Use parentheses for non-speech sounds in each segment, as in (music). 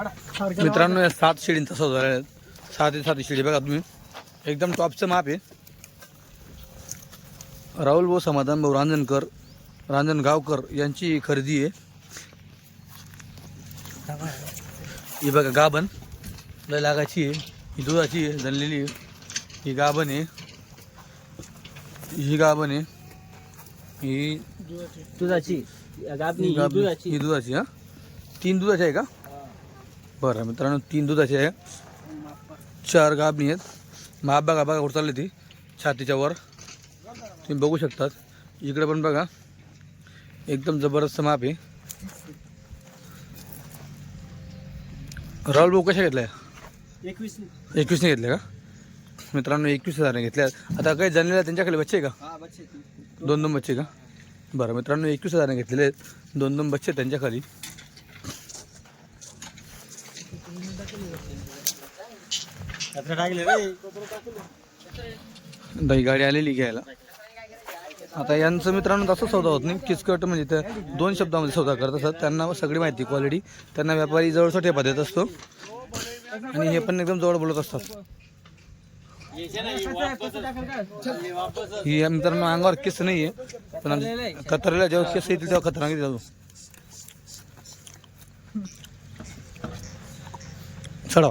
मित्रांनो या सात शिडींचा सौदा आहे. सात ते सात शिडी बघा तुम्ही. एकदम टॉपचं माप आहे. राहुल भाऊ समाधान भाऊ रांजणकर रांजणगावकर यांची खरेदी आहे. ही बघा गाभण. लय लागाची आहे. ही दुधाची आहे जनलेली आहे. ही गाभण आहे. ही गाभण आहे. ही दुधाची. दुधाची. ही दुधाची हा? तीन दुधाची आहे का? बरं मित्रांनो तीन दुधाची आहे. चार गाभणी आहेत. माप बघा बघा कुठं चालली ती. छातीच्या वर. तुम्ही बघू शकतात. इकडे पण बघा. एकदम जबरदस्त माप आहे. राहुल भाऊ कशा घेतल्या? एकवीस एकवीसने घेतल्या का? मित्रांनो एकवीस हजारने घेतल्या. आता काही जणलेल्या त्यांच्याकडे बच्चे आहे का? दोन दोन बच्चे का? बरं मित्रांनो एकवीस हजाराने घेतलेले आहेत. दोन दोन बच्चे आहेत त्यांच्या खाली टाकले रे. दही गाडी आलेली घ्यायला. आता यांचं मित्रांनो तसं सौदा होत नाही. किचकट म्हणजे त्या दोन शब्दामध्ये सौदा करत असतात त्यांना सगळी माहिती क्वालिटी त्यांना व्यापारी जवळचा ठेपा देत असतो. आणि हे पण एकदम जवळ बोलत असतात. ही मित्रांनो अंगावर किस नाही आहे पण कतरला जेव्हा केस येतील तेव्हा खतरनाक येतील चढवा.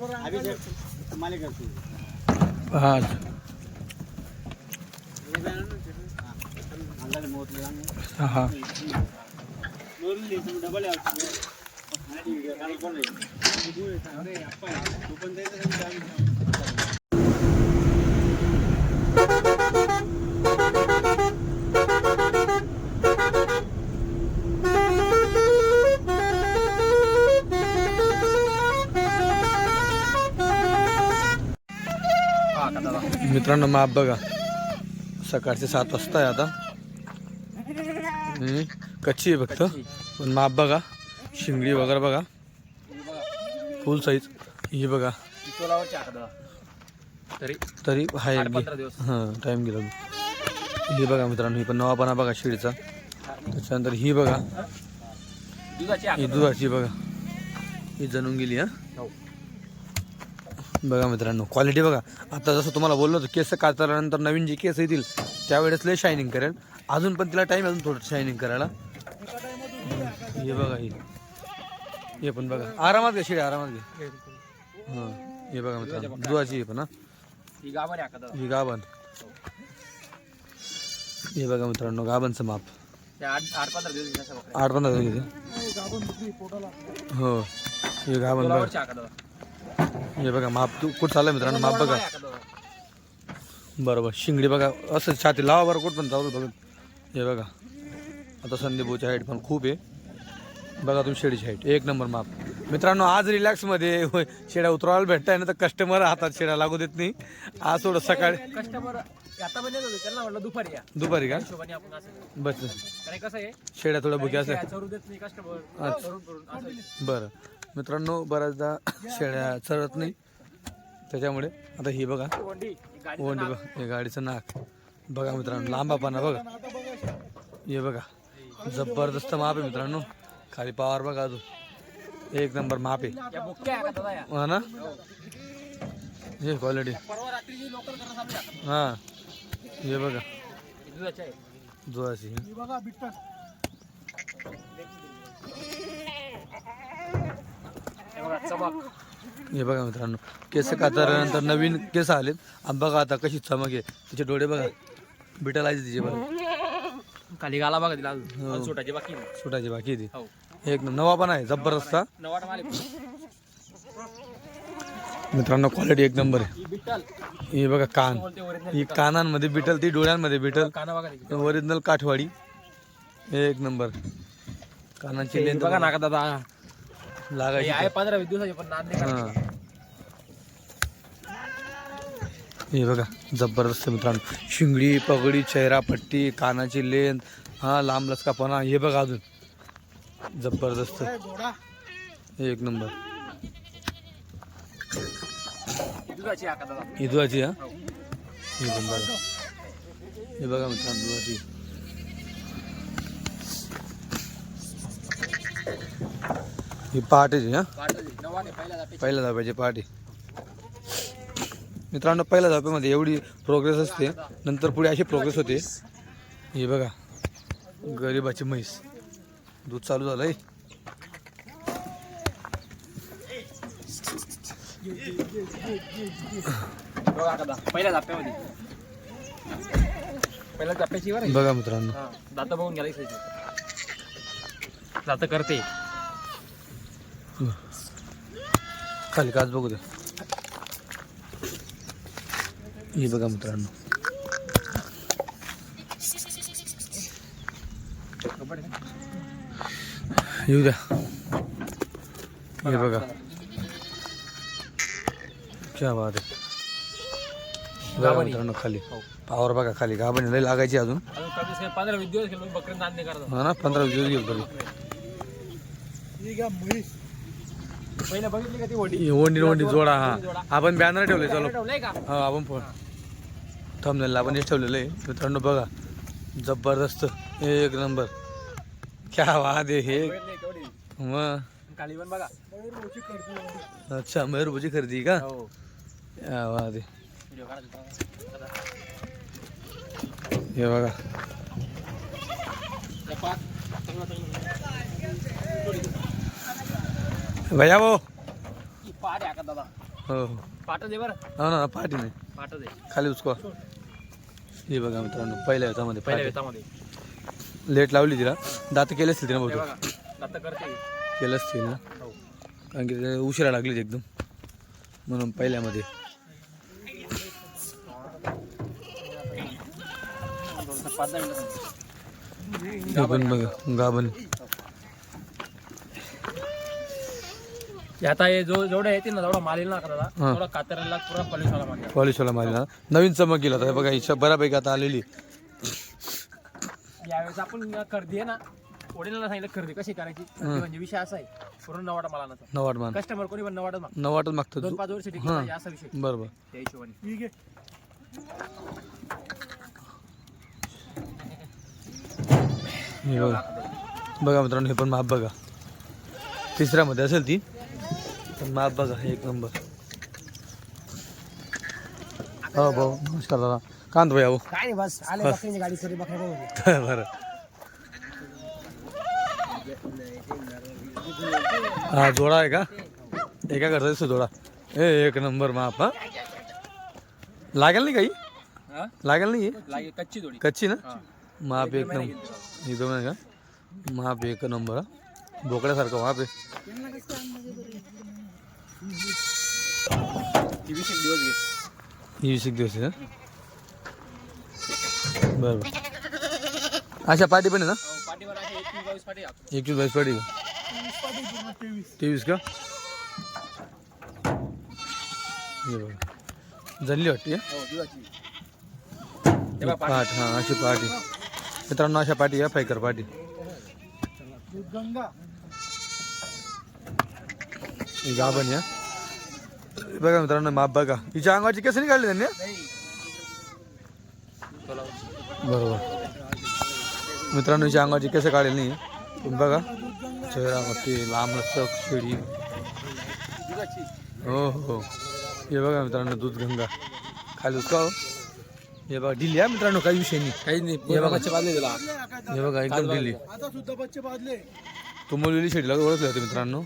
हो, पाटील चला. चार पाच सहा मित्रांनो माप बघा. सकाळचे सात वाजता आहे आता कच्ची आहे फक्त. पण माप बघा. शिंगडी वगैरे बघा. फुल साईज ही बघा. तरी. तरी दिवस. हां टाईम गेला ही बघा मित्रांनो ही पण नवापणा बघा शिडीचा. त्याच्यानंतर ही बघा. ही दुधाची बघा. ही जनून गेली हो. बघा मित्रांनो क्वालिटी बघा. आता जसं तुम्हाला बोललो होतो केस कातल्यानंतर नवीन जे केस येतील त्यावेळेस लय शायनिंग करेल. अजून पण तिला टाईम अजून थोडं शायनिंग करायला. हे बघा ही. हे पण बघा. आरामात घे शिडे आरामात घे. हां हे बघा मित्रांनो दुधाची आहे पण हा. ही. ही गाभण. हे बघा मित्रांनो गाभणचं माप. आठ पंधरा दिवस. आठ पंधरा हो हे गाभण बघा. हे बघा माप तू कुठं चाललं मित्रांनो? माप बघा. बरोबर शिंगडी बघा असं छाती लावा बरं कुठं पण चालू बघा. हे बघा आता संदीपूची हाईट पण खूप आहे. बघा तुम्ही शेडीची हाईट एक नंबर माप. मित्रांनो आज रिलॅक्समध्ये होय, शेड्या उतरवायला भेटताय ना तर कस्टमर हातात शेड्या लागू देत नाही. आज थोडं सकाळी कस्टमर आता म्हटलं दुपारी का? बस कसं आहे शेड्या थोड्या करून असं. बरं. मित्रांनो बऱ्याचदा शेळ्या चरत नाही. त्याच्यामुळे आता ही बघा. ओंडी बघा हे गाडीचं नाक. बघा मित्रांनो लांबापाना बघा. हे बघा जबरदस्त माप आहे मित्रांनो. खाली पावर बघा अजून. एक नंबर माप आहे. हा ना? हे क्वालिटी हा. हां हे बघा. ही दुधाची बघा चमक हे बघा मित्रांनो केस कातरल्यानंतर नवीन केस आलेत. आणि बघा आता कशी चमक आहे. तिचे डोळे बघा बिटल आहे तिचे बघा. खाली गाला बघा तिला अजून. अजून सुटाची बाकी आहे. सुटायची बाकी आहे ती. हो. एक नवा पण आहे जबरदस्त. हा. मित्रांनो क्वालिटी एक नंबर आहे ही बिट्टल हे बघा कान. बोलते ही कानांमध्ये बिटल ती डोळ्यांमध्ये बिटल काना बघा तिकडे. ओरिजिनल काठवाडी. एक नंबर कानाची हे लेंथ बघा ना का दादा लागायची हे आहे पंधरा वीस दिवसाचे पण नाद नाही हा. करायची. हे बघा जबरदस्त मित्रांनो. शिंगडी पगडी चेहरा पट्टी कानाची लेंथ हा लांब लचकापणा हे बघा अजून. जबरदस्त. एक नंबर. दुधाची दादा? ही दुधाची हा? हो. हे पण बघा. हे बघा मित्रांनो दुधाची ही पहाटेची हा? पहिल्या धाप्याची पहाटे. मित्रांनो पहिल्या धाप्यामध्ये एवढी प्रोग्रेस असते. नंतर पुढे अशी प्रोग्रेस होते. हे बघा गरीबाची म्हैस. दूध चालू दादा पहिल्या बरं बघा मित्रांनो. दात बघून गेला. दात करते. खाली काच बघू द्या हे बघा मित्रांनो. येऊ द्या. हे बघा. क्या बात आहे. बघा. मित्रांनो खाली. पावर बघा खाली. गाभणी लय लागायची अजून. पंधरा वीस दिवस गेलो बकरी नाद करत हा ना पंधरा वीस दिवस गेलो तरी पहिला बघितली का ती वडी ही ओंडी ओंडी जोडा हा. आपण बॅनर ठेवले चलो. ठेवलंय का? हा आपण फोन थंबनेलला आपण हेच ठेवलेलं आहे. मित्रांनो बघा. जबरदस्त. एक नंबर. क्या वाद आहे हे? मग बघा. अच्छा मयूरभुजी खरेदी का? हो. क्या वाद आहे. हे बघा त्या पाच भैया भाऊ ही पाट आहे का दादा। हो हो। बरं। हो ना पाठी नाही। खाली उचको हे बघा मित्रांनो पहिल्या ह्याच्यामध्ये पहिल्या पाटी. वेतामध्ये लेट लावली तिला. दात केले असतील तिने हे बहुतेक करते. केलं असतील ना? हो. कारण की ते उशिरा लागली एकदम. म्हणून पहिल्यामध्ये. पाच दहा मिनिटं. हे पण बघा गाभण. आता हे जो जेवढं येतील ना जेवढा माल येईल ना का दादा हा. तेवढा कातऱ्याला पुरा पॉलिश वाला माल पॉलिशवाला मारला नवीन चमक गेला आता. बघा हिच्या बऱ्यापैकी आता आलेली. यावेळेस आपण खरेदी आहे ना वडिलांना सांगितलं खरेदी कशी करायची? खरेदी म्हणजे विषय असा आहे पूर्ण नवाटा मला नसतो नवाट मान कस्टमर कोणी पण नवाटा माग नवाटच मागतो दोन तू. पाच वर्ष टिकला. पाहिजे असा विषय. बरोबर. त्या हिशोबाने. हे बघा. बघा मित्रांनो हे पण माप बघा. तिसऱ्यामध्ये असेल ती. पण माप बघा एक नंबर हो भाऊ नमस्कार दादा कांत भाई भाऊ काय नाही बस आले बकरीची गाडी सरी बकऱ्या बरं हा जोडा आहे का एका घरचा दिसतो जोडा ए एक नंबर माप हा लागेल नाही काही लागेल नाही लागे कच्ची थोडी कच्ची ना हा. माप एक नंबर एकदम आहे का माप एक नंबर हा. बोकड्यासारखं माप आहे ती वीस एक दिवस घेत ही वीस एक दिवस आहे. बरं बरं. अशा पाटी पण आहे ना? एकवीस बावीस पाटी का तेवीस का? हे जनली वाटते पाठ हां अशी पाठी मित्रांनो अशा पाठी या फायकर पाठी गंगा. ही गाभण या बघा मित्रांनो माप बघा हिच्या अंगाची केस नाही काढली त्यांनी हा? बरोबर मित्रांनो हिच्या अंगाची केस काढेल नाही पण बघा चेहरा मोठी लांब लचक शिडी हो हो हे बघा मित्रांनो दूध गंगा खाली उसका हो. हे बघा दिली आहे मित्रांनो काही विषय नाही काही नाही हे बघा हे बघा एकदम दिली तुंबलेली शेडीला ओळखले होते मित्रांनो.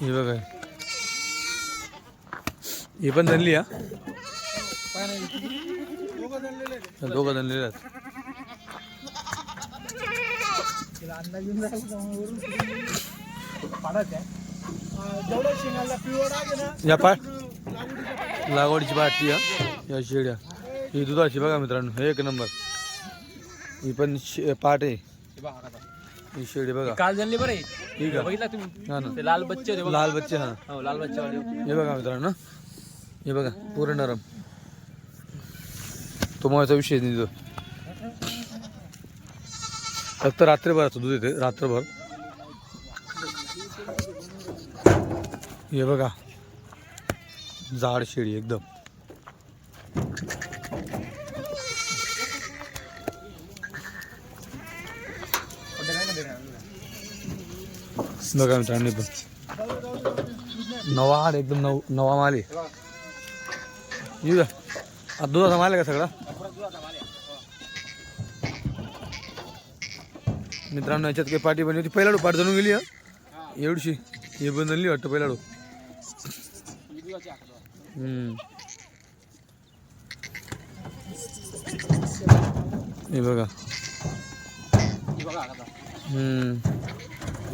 हे बघा. हे पण धनली हा? दोघं धनलेले आहेत. या पाय लागवडीची पाठी या शेड्या. ही दुधाची बघा मित्रांनो एक नंबर. ही पण शे- पाट आहे. हे बघा. ही शेळी बघा. काल जनली बरं ठीक आहे. बघितला तुम्ही? हा ना. ते लाल बच्चे होते बघा. लाल बच्चे हा. हो लाल बच्चे वाले. हे बघा मित्रांनो. हे बघा पूर्ण नरम. तो माझा विषय नाही तो. फक्त रात्रभराचं दूध येते रात्रभर. हे बघा. जाड शेळी एकदम. बघा मित्रांनो हे पण नवा हाड एकदम नव नवा माल आहे येऊ द्या आता दुधाचा माल आहे का सगळा मित्रांनो याच्यात काही पाठी बनली होती पहिला पाठ जाणून गेली हा एवढीशी हे बनली वाटतं पहिला हम्म हे बघा हम्म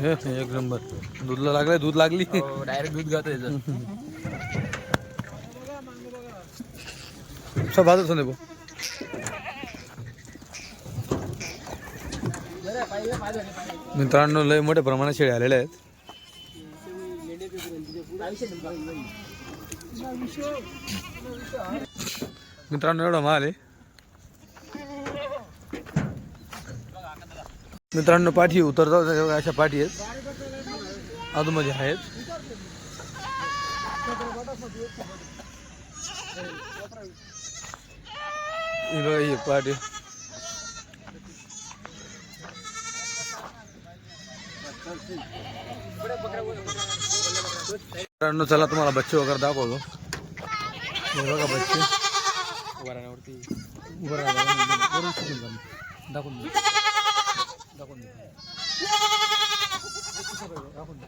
हे (laughs) हे, एक नंबर. दूधला लागलाय दूध लागली. डायरेक्ट दूध गात सब नाही भाऊ. मित्रांनो लय मोठ्या प्रमाणात शेळ्या आलेल्या आहेत. मित्रांनो एवढा माल आहे. मित्रांनो पाठी उतरतात अशा पाठी आहेत. आजूमध्ये आहेत. हे बघा ही पाठी मित्रांनो चला तुम्हाला बच्चे वगैरे दाखवतो. बघा बच्चे. दाखवून दे. दाखवून (laughs) दे.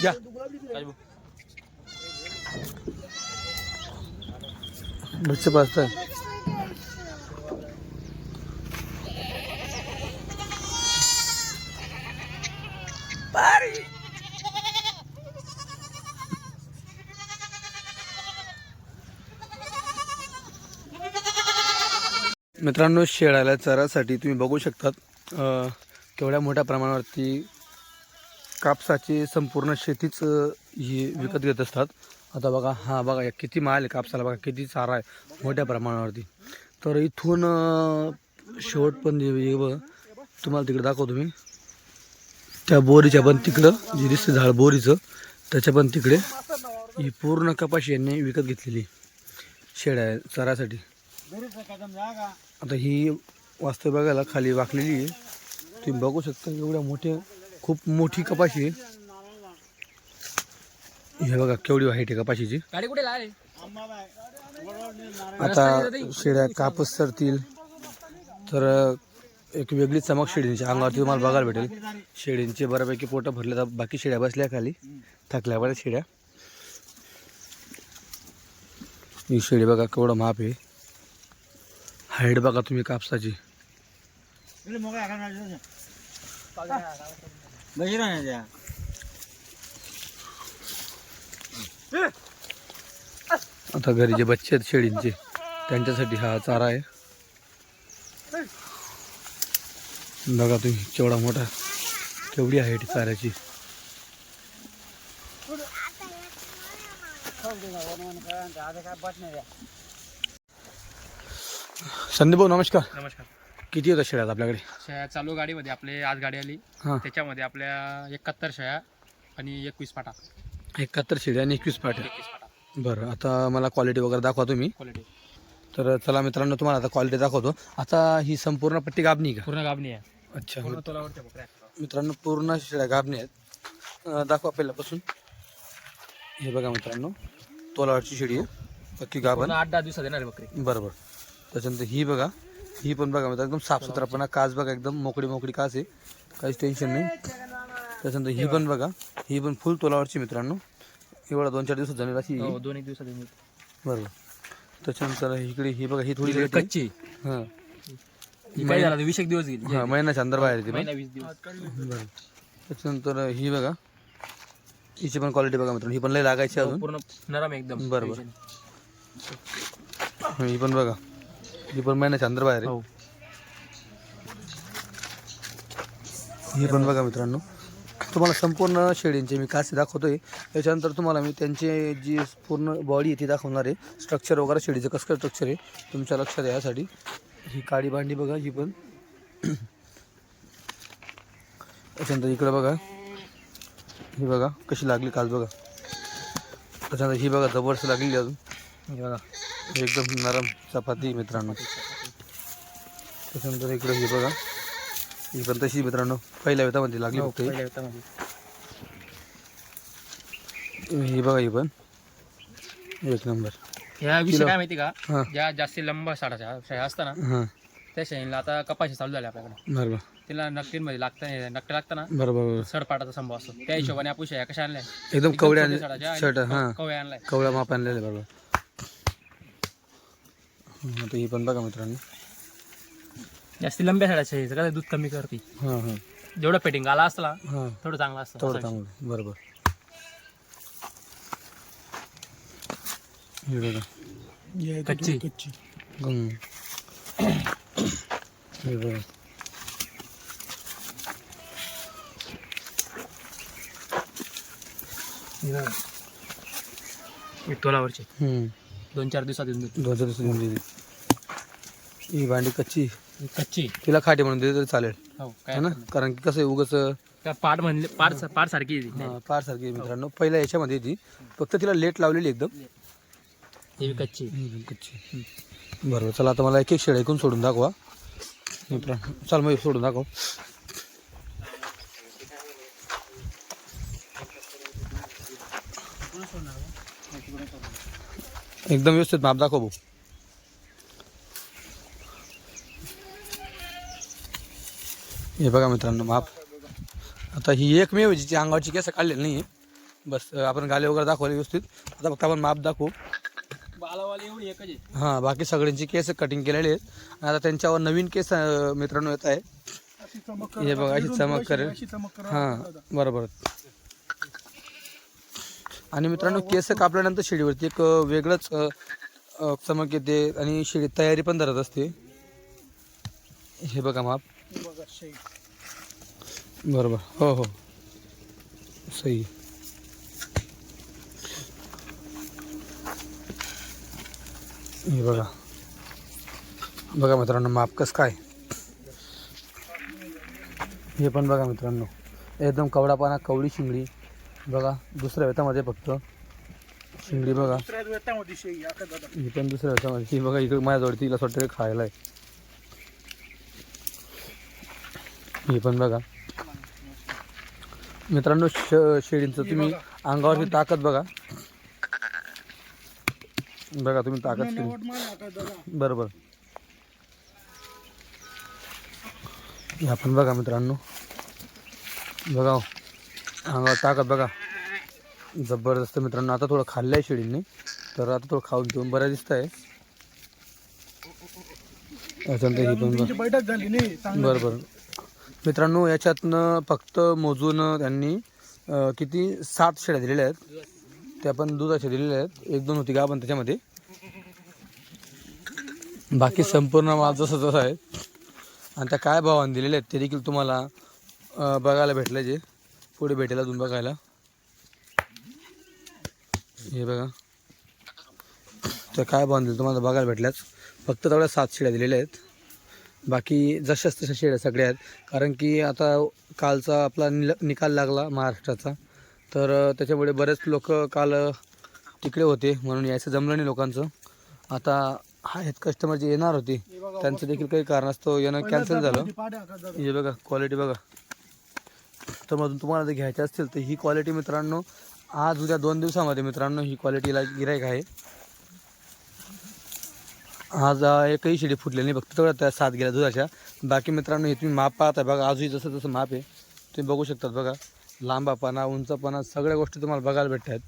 घ्या बच्चे पाचता मित्रांनो शेळ्याला चरासाठी तुम्ही बघू शकतात केवढ्या मोठ्या प्रमाणावरती कापसाची संपूर्ण शेतीच ही विकत घेत असतात. आता बघा हा बघा या किती माल आहे कापसाला बघा किती चारा आहे मोठ्या प्रमाणावरती. तर इथून शेवट पण तुम्हाला तिकडे दाखवतो मी. त्या बोरीच्या पण तिकडं जे दिसतं झाड बोरीचं त्याच्या पण तिकडे ही पूर्ण कपाशी यांनी विकत घेतलेली शेळ्या चरासाठी आता ही वास्तव बघायला खाली वाकलेली आहे. तुम्ही बघू शकता एवढ्या मोठ्या खूप मोठी कपाशी आहे. हे बघा केवढी आहे कपाशीची. गाडी कुठे लाल आता शेळ्या कापूस सरतील तर एक वेगळी चमक शेळींच्या अंगावरती तुम्हाला बघायला भेटेल. शेळींचे बऱ्यापैकी पोटं भरले तर बाकी शेळ्या बसल्या खाली. थकल्या बऱ्याच शेळ्या ही शेळी बघा केवढं माप आहे. हाईट बघा तुम्ही कापसाची. आता घरी जे बच्चे आहेत शेळींचे त्यांच्यासाठी हा चारा आहे. बघा तुम्ही केवढा मोठा केवढी आहे चाऱ्याची. संदीप भाऊ नमस्कार. नमस्कार. किती होत्या शेळ्यात आपल्याकडे? शया चालू गाडीमध्ये आपले आज गाडी आली. हां. त्याच्यामध्ये आपल्या एकाहत्तर शया आणि एकवीस पाटा एकाहत्तर शेळ्या आणि एकवीस पाटा बरं आता मला क्वालिटी वगैरे दाखवा तुम्ही. क्वालिटी तर चला मित्रांनो तुम्हाला आता क्वालिटी दाखवतो. आता ही संपूर्ण पट्टी गाबणी का? पूर्ण गाबणी आहे. अच्छा मित्रांनो पूर्ण शेळ्या गाबणी आहेत. दाखवा पहिल्यापासून. हे बघा मित्रांनो तोलावरची शेळी आहे. पक्की गाभण. आठ दहा दिवसात येणार आहे बकरी. बरोबर त्याच्यानंतर ही बघा ही पण बघा मित्रांनो एकदम साफसुथरापणा काच बघा एकदम मोकळी मोकळी काच आहे. काहीच टेन्शन नाही. त्याच्यानंतर ही पण बघा ही पण फुल तोलावरची मित्रांनो. एवढा दोन चार दिवसात जमेल अशी हो. दोन एक दिवसात येईल. बरोबर. त्याच्यानंतर इकडे ही बघा ही थोडी आहे. कच्ची. हां. ही काय झालं वीस एक दिवस गेली. हां महिन्याच्या अंदर बाहेर येते महिना वीस दिवस. बरं. त्याच्यानंतर ही बघा. हिची पण क्वालिटी बघा मित्रांनो ही पण लय लागायची अजून. पूर्ण नरम एकदम. बरोबर. ही पण बघा. ही पण महिन्याच्या अंदर बाहेर आहे. हो. ही पण बघा मित्रांनो. तुम्हाला संपूर्ण शेळींचे मी कासे दाखवतोय. त्याच्यानंतर तुम्हाला मी त्यांचे जी पूर्ण बॉडी आहे ती दाखवणार आहे. स्ट्रक्चर वगैरे शेळीचं कसं काय स्ट्रक्चर आहे तुमच्या लक्षात यासाठी. ही काळी भांडी बघा ही पण. त्याच्यानंतर इकडं बघा. ही बघा कशी लागली काल बघा. त्याच्यानंतर ही बघा जबरदस्त लागलेली अजून. हे बघा एकदम नरम चपाती मित्रांनो. त्याच्यानंतर इकडं ही बघा. ही पण तशी मित्रांनो. पहिल्या वेतामध्ये लागली हो, फक्त ही. ही बघा ही पण. एक नंबर. ह्या विषय काय माहिती का? हां. ज्या जास्ती लंब साडा शाळा असतात ना हां. त्या शाळेला आता कपाशी चालू झाली आपल्याकडे. बरोबर तिला नक्कीमध्ये लागतं नक्की लागतं ना बरोबर बरोबर सडपाटाचा संभव असतो. त्या हिशोबाने आपण शाळा कशा आणल्या? एकदम कवड्या साडाच्या आणि शर्ट हां. आणलाय. कवळा माप आणलेलं आहे बरोबर. हं, आता ही पण बघा मित्रांनो. जास्ती लंब्या साड्या शाळेचं का दूध कमी करते हां हां जेवढं पेटिंग आला असला हां थोडं चांगलं असतं असा चांगलं बरोबर हे बघा हे कच्ची. थोडी कच्ची हं. हे बघा विषय. हे बघा. ही तोलावरची. दोन चार दिवसात येऊन देते. दोन चार दिवस देऊन दिली ही भांडी कच्ची कच्ची. तिला खाटी म्हणून दिली तरी चालेल. हो काय है ना? कारण की कसं उगाच त्या पाट म्हणले पाट पाट सारखी आहे ती. हा, पार सारखी आहे मित्रांनो. पहिल्या याच्यामध्ये ती. फक्त तिला लेट लावलेली एकदम. ही कच्ची. हम्म, कच्ची. बरोबर चला आता मला एक एक शेड ऐकून सोडून दाखवा. मित्रांनो चल मग सोडून दाखव. एकदम व्यवस्थित माप दाखव भाऊ. हे बघा मित्रांनो माप आता ही एकमेव जिची अंगावरची केस काढलेली नाही बस आपण गाले वगैरे दाखवले व्यवस्थित. आता फक्त आपण माप दाखवू. हां बाकी सगळ्यांची केस कटिंग केलेले आहेत. आणि आता त्यांच्यावर नवीन केस मित्रांनो येत आहे. हे बघा, अशी चमक करेल. हां बरोबर. आणि मित्रांनो केस कापल्यानंतर शेळीवरती एक वेगळंच चमक येते आणि शेळी तयारी पण धरत असते. हे बघा माप. बघा. बरोबर. हो हो. सही. हे बघा. बघा मित्रांनो माप कसं काय? हे पण बघा मित्रांनो. एकदम कवडापाना कवडी शिंगडी. बघा दुसऱ्या वेतामध्ये फक्त. शिंगडी बघा. ही पण दुसऱ्या वेतामध्ये. ही बघा इकडे माझ्याजवळ तिला वाटतं खायला आहे. ही पण बघा. मित्रांनो श शेळींचं तुम्ही अंगावरची ताकद बघा. बघा तुम्ही ताकद बरोबर. हे आपण बघा मित्रांनो. बघा हो. अंगावर ताकद बघा. जबरदस्त मित्रांनो. आता थोडं खाल्लं आहे शेळींनी. तर आता थोडं खाऊन पिऊन बरं दिसत आहे पण बैठक झाली बरं बरं मित्रांनो याच्यातनं फक्त मोजून त्यांनी किती? सात शेळ्या दिलेल्या आहेत. त्या पण दुधाच्या दिलेल्या आहेत. एक दोन होती का पण त्याच्यामध्ये. बाकी संपूर्ण माल जसं जसं आहे. आणि त्या काय भावाने दिलेल्या आहेत ते देखील तुम्हाला बघायला भेटलं जे. पुढे भेटेल अजून बघायला. हे बघा. त्या काय भावाने दिले तुम्हाला बघायला भेटल्याच फक्त तेवढ्या सात शेळ्या दिलेल्या आहेत. बाकी जशाच तशा शेळ्या सगळ्या आहेत. कारण की आता कालचा आपला निल निकाल लागला महाराष्ट्राचा. तर त्याच्यामुळे बरेच लोक काल तिकडे होते म्हणून यायचं जमलं नाही लोकांचं. आता आहेत कस्टमर जे येणार होते त्यांचं देखील काही कारणास्तव येणं कॅन्सल झालं. हे बघा क्वालिटी बघा. तर मधून तुम्हाला जर घ्यायचे असतील तर ही क्वालिटी मित्रांनो आज उद्या दोन दिवसामध्ये मित्रांनो ही क्वालिटीला गिरायक आहे. आज एकही शेळी फुटलेली नाही. फक्त तेवढ्या त्या सात गेल्या दुधाच्या. बाकी मित्रांनो हे तुम्ही माप पाहताय बघा. आजही जसं तसं माप आहे तुम्ही बघू शकतात बघा. लांबापणा उंचपणा सगळ्या गोष्टी तुम्हाला बघायला भेटत आहेत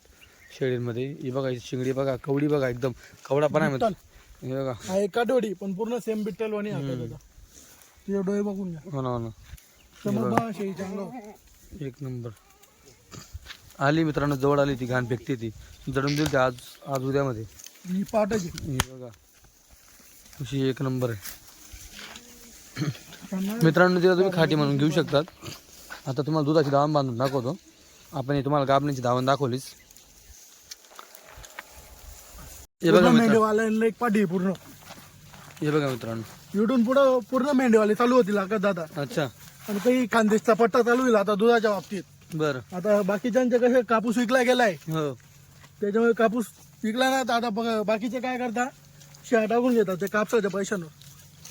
शेळींमध्ये. ही बघा ही शिंगडी बघा कवडी बघा एकदम कवडापणा आहे. हे बघा. हा एक पण पूर्ण सेम बिट्टल वाणी तुझे डोळे बघून घ्या. हो ना हो ना. बघा. एक नंबर. आली मित्रांनो जवळ आली ती घाण फेकते ती. जडून दिली ती आज आज उद्यामध्ये. ही पाटाची ही बघा. अशी एक नंबर आहे. मित्रांनो तिला तुम्ही खाटी म्हणून घेऊ शकतात. आता तुम्हाला दुधाची दावण बांधून दाखवतो. आपण हे तुम्हाला गाबण्याची दावण दाखवलीच. हे बघा मेंढीवाल्यांना एक पाठी पूर्ण. हे बघा मित्रांनो. इकडून पुढं पूर्ण मेंढीवाले चालू होतील आका दादा? अच्छा. आणि काही खानदेशचा पट्टा चालू होईल आता दुधाच्या बाबतीत. बरं. आता बाकीच्यांचे कसे कापूस विकला गेलाय? हो. त्याच्यामुळे कापूस विकला ना तर आता बघा बाकीचे काय करता? शेळ्या टाकून घेतात ते कापसाच्या पैशांवर.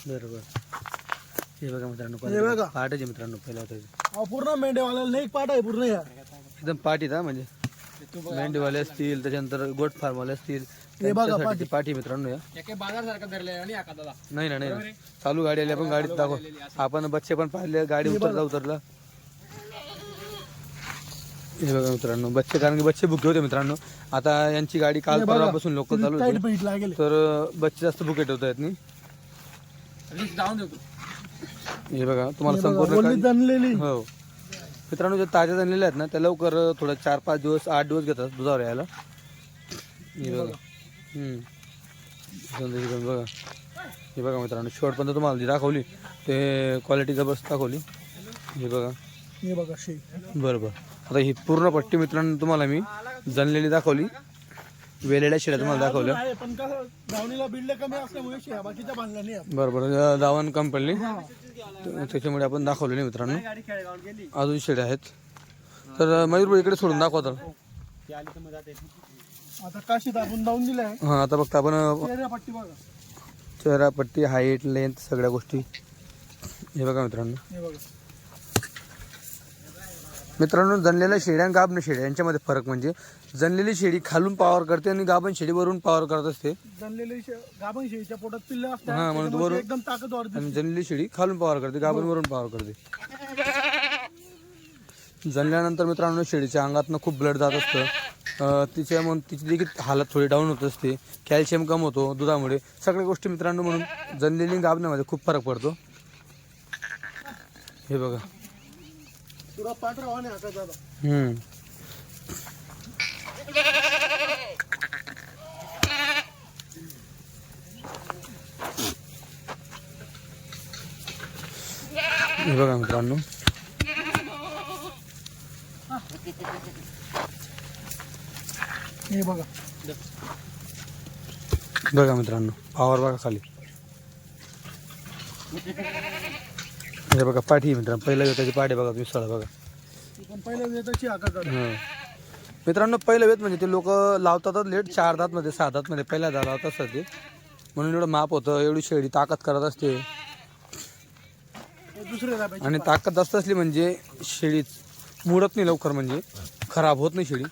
बरं बरं हे बघा मित्रांनो हे बघा. मित्रांनो पहिला होता. अहो, पूर्ण मेंढीवाल्याला एक पाठ आहे पूर्ण या एकदम पाठी का म्हणजे. मेंढीवाले असतील त्याच्यानंतर गोट फार्मवाले असतील हे बघा, त्यांच्यासाठी ती पाठी मित्रांनो या. एके बाजार सारखा धरले आणि आका दादा नाही ना नाही ना. चालू गाडी आली आपण गाडीत दाखव. आपण बच्चे पण पाहिले गाडी उतरला उतरला. हे बघा मित्रांनो बच्चे कारण की बच्चे भुके होते मित्रांनो. आता यांची गाडी काल परवापासून लोक चालू होते. तर अं, बच्चे जास्त भुके ठेवता येत नाही रिस्क जाऊन देतो हे बघा तुम्हाला संपूर्ण ओली हो. मित्रांनो जे ताज्या झालेल्या आहेत ना त्या लवकर अं, थोडं चार पाच दिवस आठ दिवस घेतात दुधावर यायला. हे बघा. हम्म. समजा इकडून बघा. हे बघा मित्रांनो शेवटपर्यंत तुम्हाला जी दाखवली. ते क्वालिटी जबरदस्त दाखवली. हे बघा. हे बघा शेळी बरं बरं. आता ही पूर्ण पट्टी मित्रांनो तुम्हाला मी जनलेली दाखवली. वेलेल्या शिड्या तुम्हाला दाखवल्या. आहे पण कसं धावणीला बिल्ड कमी असल्यामुळे बाकीच्या नाही आपण. दावण कंपनी त्याच्यामुळे आपण दाखवले नाही मित्रांनो. अजून शेड्या आहेत. तर मयूर इकडे सोडून दाखवतात तर. आता काशीत आपण धावून हां आता फक्त आपण अं, चेहऱ्या पट्टी बघा. चेहरा पट्टी हाईट लेंथ सगळ्या गोष्टी. हे बघा मित्रांनो. हे बघा. मित्रांनो जनलेल्या शेळ्या आणि गाभण शेळ्या यांच्यामध्ये फरक म्हणजे जनलेली शेळी खालून पावर करते आणि गाभण शेळी वरून पावर करत असते. जनलेली शे- गाभण शेळीच्या पोटात पिल्ले असतात हा, म्हणून त्याच्यामुळे बरोबर. ते एकदम ताकदवर दिसते. आणि जनलेली शेळी खालून पावर करते गाभण वरून पावर करते. जनल्यानंतर मित्रांनो शेळीच्या अंगातनं खूप ब्लड जात असतं. अं, तिच्या मग तिची देखील हालत थोडी डाऊन होत असते कॅल्शियम कम होतो दुधामुळे. सगळ्या गोष्टी मित्रांनो म्हणून जनलेली गाभण्यामध्ये खूप फरक पडतो. हे बघा. पुरा पांढरा वाहन आहे आता दादा हम्म हे बघा मित्रांनो हे बघा बघा मित्रांनो पावर बघा खाली हे बघा पाठी मित्रांनो. पहिल्या त्याची पाठी बघा तुम्ही सळ बघा. ती पण पहिल्या वेताची आका दादा हं. मित्रांनो पहिलं वेत म्हणजे ते लोक लावतातच लेट चार दातमध्ये सहा दातमध्ये पहिल्या दा लावत असतात ते म्हणून एवढं माप होतं एवढी शेळी ताकद करत असते. हे दाब्याची आणि ताकद जास्त असली म्हणजे शेळी मुडत नाही लवकर म्हणजे खराब होत नाही शेळी.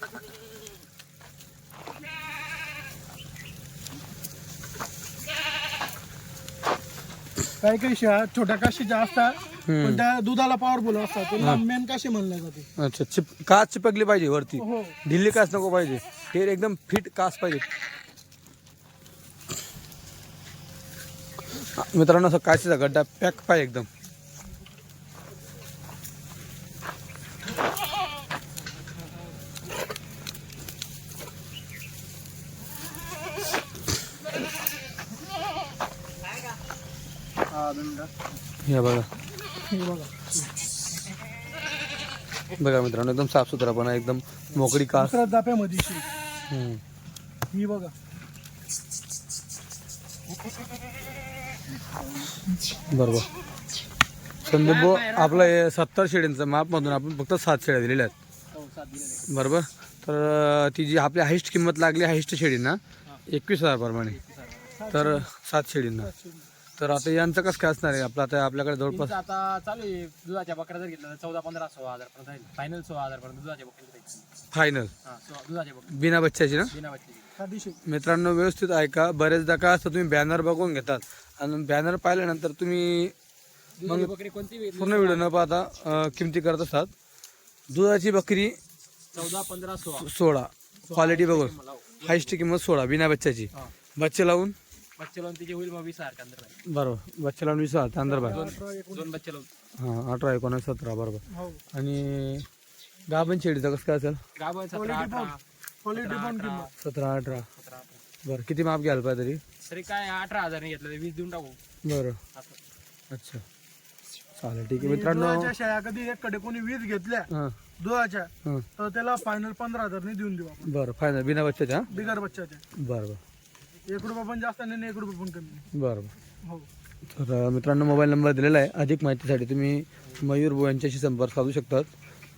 काही काही शेळ्या छोट्या काशीच्या असतात. पण त्या दुधाला पॉवरफुल असतात. त्याला मेन काशी म्हणल्या जाते? अच्छा चिप कास चिपकली पाहिजे वरती. हो. ढिल्ली कास नको पाहिजे. हे एकदम फिट कास पाहिजे. मित्रांनो असं काशीचा गड्डा पॅक पाहिजे एकदम. हे बघा. बघा मित्रांनो एकदम साफसुथरापणा एकदम मोकळी दाप्यामध्ये. ही बघा. बरोबर. संदीप भाऊ आपलं हे सत्तर शेळ्यांचं मापमधून आपण फक्त सात शेळ्या दिलेल्या आहेत. बरोबर? तर ती जी आपली हाईस्ट किंमत लागली हाईस्ट शेळींना एकवीस हजार प्रमाणे. तर सात शेळींना तर आता यांचं कसं काय असणार आहे? आपलं आता आपल्याकडे जवळपास तुमचं आता चालू आहे. दुधाच्या बकऱ्या जर घेतल्या तर चौदा पंधरा सोळा हजार पर्यंत जाईल. फायनल सोळा हजार पर्यंत दुधाच्या बकऱ्या जाईल. फायनल हा दुधाच्या बकऱ्या. बिना बच्च्याची ना? बिना बच्चे मित्रांनो व्यवस्थित ऐका. बरेचदा काय असतं तुम्ही बॅनर बघून घेतात. आणि बॅनर पाहिल्यानंतर तुम्ही दुधाची बकरी कोणती? पूर्ण व्हिडिओ न पाहता अं, किमती करत असतात. दुधाची बकरी चौदा पंधरा सोळा. सोळा. क्वालिटी बघून. हायस्ट किंमत सोळा बिना बच्च्याची. हा. बच्चे लावून बच्चे लावून तिचे होईल मग वीस हजार कांदर आहे. बरोबर. बच्चे लावून वीस हजार तांदर बाय दोन बच्चे लावून हां अठरा एकोणीस सतरा बरोबर. हो. आणि गाभण शेडीचं कसं काय असेल? गाभण सतरा अठरा. क्वालिटी पण किंमत. सतरा अठरा. सतरा अठरा. बरं किती माप घ्यायला पाहिजे तरी? तरी काय अठरा हजार नाही घेतलं ते वीस देऊन टाकू. बरं. असं. अच्छा. चालेल ठीक आहे. मित्रांनो दुधाच्या शेळ्या कधी एक कडे कोणी वीस घेतल्या हां. दुधाच्या हां. तर त्याला फायनल पंधरा हजारने देऊन देऊ आपण. बरं फायनल बिना बच्च्याच्या बिगर बच्चाच्या. बरं बरं. एक रुपया पण जास्त नाही आणि एक रुपया पण कमी बरं बरं हो. तर मित्रांनो मोबाईल नंबर दिलेला आहे. अधिक माहितीसाठी तुम्ही मयूर भाऊ यांच्याशी संपर्क साधू शकतात.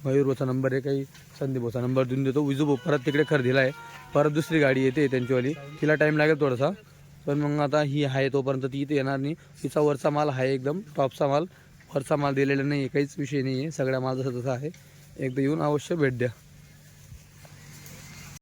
मयूर भाऊचा नंबर आहे काही. संदीप भाऊचा नंबर देऊन देतो. विजू भाऊ परत तिकडे खरेदीला आहे. परत दुसरी गाडी येते त्यांचीवाली. तिला टाईम लागेल थोडासा. पण मग आता ही आहे तोपर्यंत ती इथे येणार नाही. तिचा वरचा माल आहे एकदम टॉपचा माल. वरचा माल दिलेला नाही आहे काहीच विषय नाही आहे सगळ्या माल जसा तसा आहे. एकदा येऊन अवश्य भेट द्या.